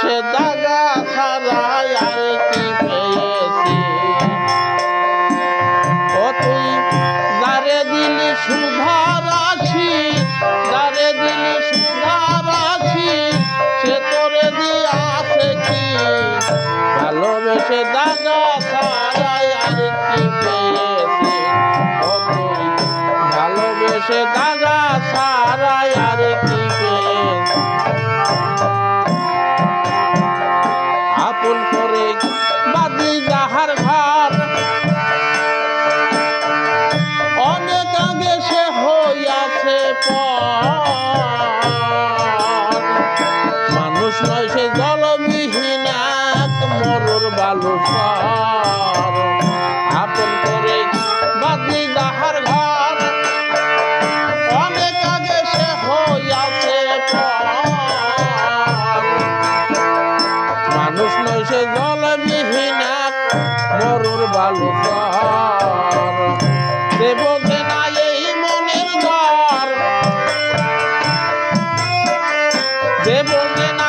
ভালোবেসে মরুর আপন করে বাদি যাহার ঘর। অনেক আগে সে হইয়াছে মানুষ নয় সে জলবিহীন মরুর বালুকর দেব না এই মনের ঘর দেব না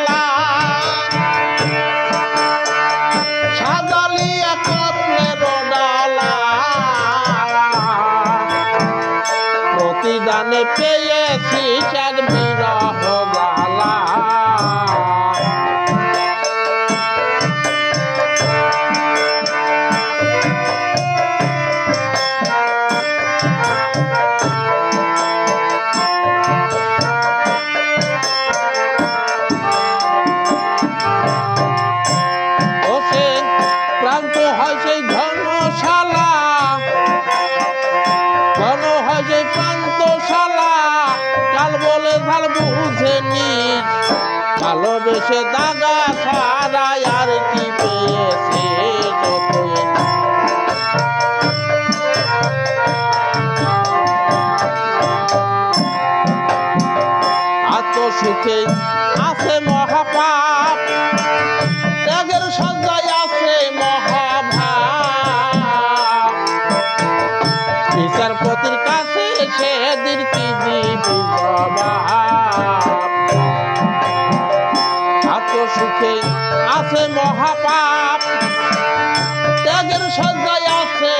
ঘনশালা ঘন হয় সেই প্রান্তশালা কাল ভালোবেসে দাগা ছাড়াই আর কি পেয়েছে আত্মসুখে আছে মহাপাপ। ত্যাগের সজ্জায় বিচারপতির কাছে সেদিন কি দিবি আত্মসুখে আছে মহাপাপ। ত্যাগের সজ্জায় আছে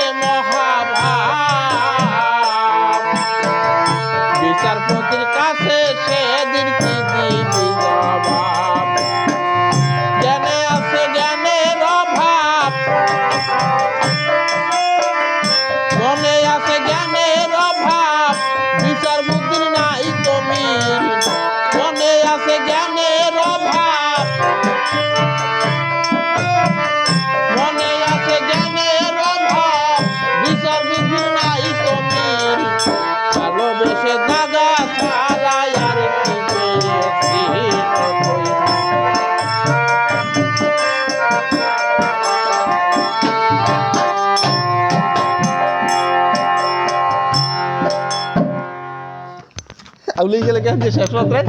জ্ঞানের অভাব। মনে আউলি গেলে কেন যে শেষ মাত্রায়